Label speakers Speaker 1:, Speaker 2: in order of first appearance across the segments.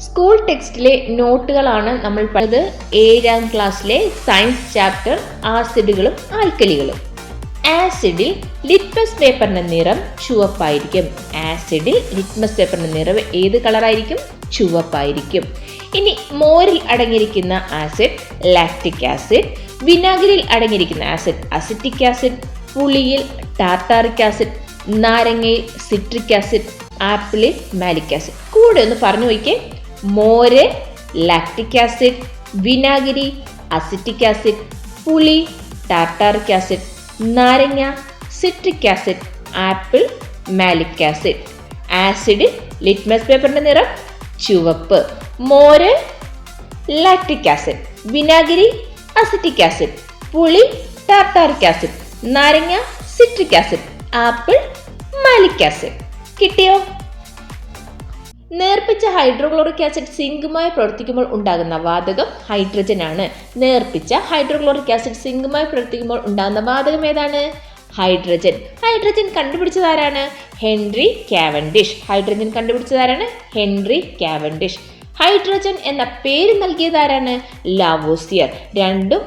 Speaker 1: School ടെക്സ്റ്റിലെ നോട്ടുകളാണ് നമ്മൾ പഠിച്ചത്. ഏഴാം ക്ലാസ്സിലെ സയൻസ് ചാപ്റ്റർ ആസിഡുകളും ആൽക്കലികളും. ആസിഡിൽ ലിറ്റ്മസ് പേപ്പറിന്റെ നിറം ചുവപ്പായിരിക്കും. ആസിഡിൽ ലിറ്റ്മസ് പേപ്പറിന്റെ നിറം ഏത് കളറായിരിക്കും ചുവപ്പായിരിക്കും. ഇനി മോരിൽ അടങ്ങിയിരിക്കുന്ന ആസിഡ് ലാക്റ്റിക് ആസിഡ് വിനാഗിരിൽ അടങ്ങിയിരിക്കുന്ന ആസിഡ് അസിറ്റിക് ആസിഡ് പുളിയിൽ ടാർട്ടാറിക് ആസിഡ് നാരങ്ങയിൽ സിട്രിക് ആസിഡ് ആപ്പിളിൽ മാലിക് ആസിഡ് കൂടെ ഒന്ന് പറഞ്ഞു നോക്കിയേ. മോര് ലാക്ടിക് ആസിഡ് വിനാഗിരി അസിറ്റിക് ആസിഡ് പുളി ടാർട്ടാറിക് ആസിഡ് നാരങ്ങ citric acid apple malic acid acid litmus പേപ്പറിന്റെ നിറം ചുവപ്പ്. മോര് ലാക്ടിക് ആസിഡ് വിനാഗിരി അസിറ്റിക് ആസിഡ് പുളി ടാർട്ടാറിക് ആസിഡ് നാരങ്ങ citric acid apple malic acid കിട്ടിയോ? നേർപ്പിച്ച ഹൈഡ്രോക്ലോറിക് ആസിഡ് സിങ്കുമായി പ്രവർത്തിക്കുമ്പോൾ ഉണ്ടാകുന്ന വാതകം ഹൈഡ്രജൻ ആണ് നേർപ്പിച്ച ഹൈഡ്രോക്ലോറിക് ആസിഡ് സിങ്കുമായി പ്രവർത്തിക്കുമ്പോൾ ഉണ്ടാകുന്ന വാതകം ഏതാണ്? ഹൈഡ്രജൻ. ഹൈഡ്രജൻ കണ്ടുപിടിച്ചതാരാണ് ഹെൻറി കാവൻഡിഷ്. ഹൈഡ്രജൻ കണ്ടുപിടിച്ചതാരാണ് ഹെൻറി കാവൻഡിഷ്. ഹൈഡ്രജൻ എന്ന പേര് നൽകിയതാരാണ് ലാവോസിയർ. രണ്ടും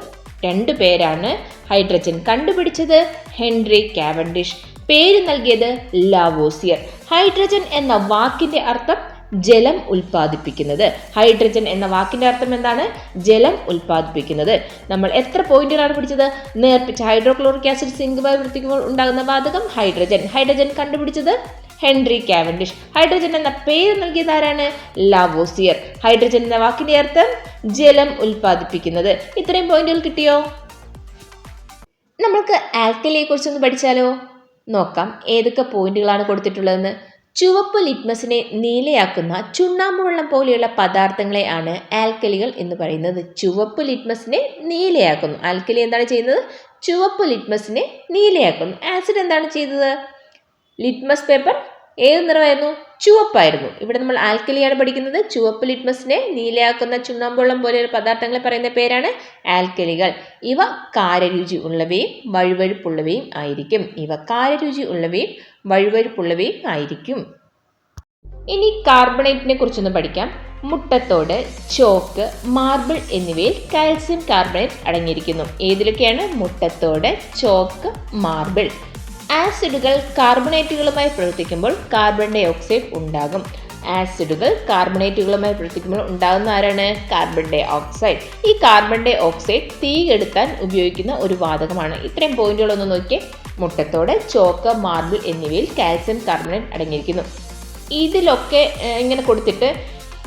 Speaker 1: രണ്ടു പേരാണ് ഹൈഡ്രജൻ കണ്ടുപിടിച്ചത്. Henry Cavendish. പേര് നൽകിയത് ലാവോസിയർ. ഹൈഡ്രജൻ എന്ന വാക്കിന്റെ അർത്ഥം ജലം ഉൽപ്പാദിപ്പിക്കുന്നത്. ഹൈഡ്രജൻ എന്ന വാക്കിന്റെ അർത്ഥം എന്താണ്? ജലം ഉൽപ്പാദിപ്പിക്കുന്നത്. നമ്മൾ എത്ര പോയിന്റുകളാണ് പിടിച്ചത്? നേർപ്പിച്ച ഹൈഡ്രോക്ലോറിക് ആസിഡ് സിങ്ക് പ്രവർത്തിക്കുമ്പോൾ ഉണ്ടാകുന്ന വാതകം ഹൈഡ്രജൻ. ഹൈഡ്രജൻ കണ്ടുപിടിച്ചത് ഹെൻറി കാവൻഡിഷ്. ഹൈഡ്രജൻ എന്ന പേര് നൽകിയത് ആരാണ്? ലാവോസിയർ. ഹൈഡ്രജൻ എന്ന വാക്കിന്റെ അർത്ഥം ജലം ഉൽപ്പാദിപ്പിക്കുന്നത്. ഇത്രയും പോയിന്റുകൾ കിട്ടിയോ? നമ്മൾക്ക് ആൽക്കലിയെ കുറിച്ചൊന്ന് പഠിച്ചാലോ? നോക്കാം. ഏതൊക്കെ പോയിന്റുകളാണ് കൊടുത്തിട്ടുള്ളതെന്ന്. ചുവപ്പ് ലിറ്റ്മസിനെ നീലയാക്കുന്ന ചുണ്ണാമ്പുവെള്ളം പോലെയുള്ള പദാർത്ഥങ്ങളെ ആണ് ആൽക്കലികൾ എന്ന് പറയുന്നത്. ചുവപ്പ് ലിറ്റ്മസിനെ നീലയാക്കുന്നു. ആൽക്കലി എന്താണ് ചെയ്യുന്നത്? ചുവപ്പ് ലിറ്റ്മസിനെ നീലയാക്കുന്നു. ആസിഡ് എന്താണ് ചെയ്തത്? ലിറ്റ്മസ് പേപ്പർ ഏത് നിറമായിരുന്നു? ചുവപ്പായിരുന്നു. ഇവിടെ നമ്മൾ ആൽക്കലിയാണ് പഠിക്കുന്നത്. ചുവപ്പ് ലിറ്റ്മസിനെ നീലയാക്കുന്ന ചുണ്ണാമ്പുള്ളം പോലെയുള്ള പദാർത്ഥങ്ങളെ പറയുന്ന പേരാണ് ആൽക്കലികൾ. ഇവ കാരരുചി ഉള്ളവയും വഴുവഴുപ്പുള്ളവയും ആയിരിക്കും. ഇവ കാരരുചി ഉള്ളവയും വഴുവഴുപ്പുള്ളവയും ആയിരിക്കും. ഇനി കാർബണേറ്റിനെ കുറിച്ചൊന്ന് പഠിക്കാം. മുട്ടത്തോട് ചോക്ക് മാർബിൾ എന്നിവയിൽ കാൽസ്യം കാർബണേറ്റ് അടങ്ങിയിരിക്കുന്നു. ഏതിലൊക്കെയാണ്? മുട്ടത്തോട് ചോക്ക് മാർബിൾ. ആസിഡുകൾ കാർബണേറ്റുകളുമായി പ്രവർത്തിക്കുമ്പോൾ കാർബൺ ഡൈ ഓക്സൈഡ് ഉണ്ടാകും. ആസിഡുകൾ കാർബണേറ്റുകളുമായി പ്രവർത്തിക്കുമ്പോൾ ഉണ്ടാകുന്ന ആരാണ്? കാർബൺ ഡൈ ഓക്സൈഡ് ഈ കാർബൺ ഡൈ ഓക്സൈഡ് തീ കെടുത്താൻ ഉപയോഗിക്കുന്ന ഒരു വാതകമാണ്. ഇത്രയും പോയിന്റുകളൊന്ന് നോക്കിയേ. മുട്ടത്തോടെ ചോക്ക് മാർബിൾ എന്നിവയിൽ കാൽസ്യം കാർബണേറ്റ് അടങ്ങിയിരിക്കുന്നു. ഇതിലൊക്കെ ഇങ്ങനെ കൊടുത്തിട്ട്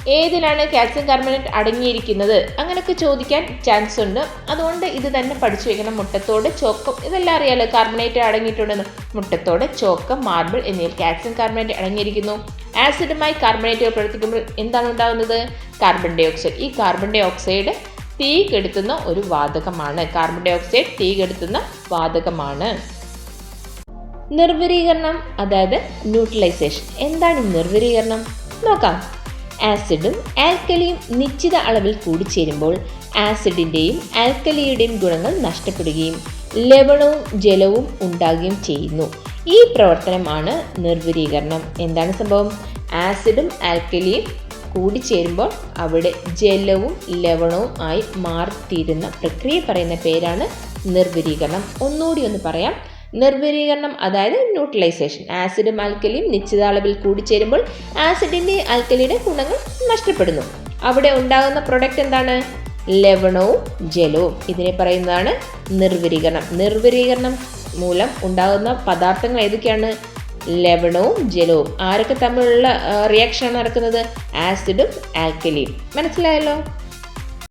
Speaker 1: ഏതിലാണ് കാൽസ്യം കാർബണേറ്റ് അടങ്ങിയിരിക്കുന്നത്? അങ്ങനെയൊക്കെ ചോദിക്കാൻ ചാൻസ് ഉണ്ട്. അതുകൊണ്ട് ഇത് തന്നെ പഠിച്ചു വെക്കണം. മുട്ടത്തോട് ചോക്കം ഇതെല്ലാം അറിയാലോ കാർബണേറ്റ് അടങ്ങിയിട്ടുണ്ടെന്ന്. മുട്ടത്തോട് ചോക്കം മാർബിൾ എന്നിവയിൽ കാൽസ്യം കാർബണേറ്റ് അടങ്ങിയിരിക്കുന്നു. ആസിഡുമായി കാർബണേറ്റുകൾ പ്രവർത്തിക്കുമ്പോൾ എന്താണ് ഉണ്ടാകുന്നത് കാർബൺ ഡൈ ഓക്സൈഡ് ഈ കാർബൺ ഡൈ ഓക്സൈഡ് തീ കെടുത്തുന്ന ഒരു വാതകമാണ്. കാർബൺ ഡൈ ഓക്സൈഡ് തീ കെടുത്തുന്ന വാതകമാണ്. നിർവരീകരണം അതായത് ന്യൂട്രലൈസേഷൻ എന്താണ് നിർവരീകരണം നോക്കാം. ആസിഡും ആൽക്കലിയും നിശ്ചിത അളവിൽ കൂടിച്ചേരുമ്പോൾ ആസിഡിന്റെയും ആൽക്കലിയുടെയും ഗുണങ്ങൾ നഷ്ടപ്പെടുകയും ലവണവും ജലവും ഉണ്ടാകുകയും ചെയ്യുന്നു. ഈ പ്രവർത്തനമാണ് നിർവരീകരണം എന്താണ് സംഭവം? ആസിഡും ആൽക്കലിയും കൂടിച്ചേരുമ്പോൾ അവിടെ ജലവും ലവണവും ആയി മാറിത്തീരുന്ന പ്രക്രിയ പറയുന്ന പേരാണ് നിർവരീകരണം ഒന്നുകൂടി ഒന്ന് പറയാം. നിർവരീകരണം അതായത് ന്യൂട്രലൈസേഷൻ ആസിഡും ആൽക്കലിയും നിശ്ചിത അളവിൽ കൂടിച്ചേരുമ്പോൾ ആസിഡിന്റെ ആൽക്കലിയുടെ ഗുണങ്ങൾ നഷ്ടപ്പെടുന്നു. അവിടെ ഉണ്ടാകുന്ന പ്രൊഡക്റ്റ് എന്താണ്? ലവണവും ജലവും. ഇതിനെ പറയുന്നതാണ് നിർവീകരണം നിർവീകരണം മൂലം ഉണ്ടാകുന്ന പദാർത്ഥങ്ങൾ ഏതൊക്കെയാണ്? ലവണവും ജലവും. ആരൊക്കെ തമ്മിലുള്ള റിയാക്ഷനാണ് നടക്കുന്നത്? ആസിഡും ആൽക്കലിയും മനസ്സിലായല്ലോ?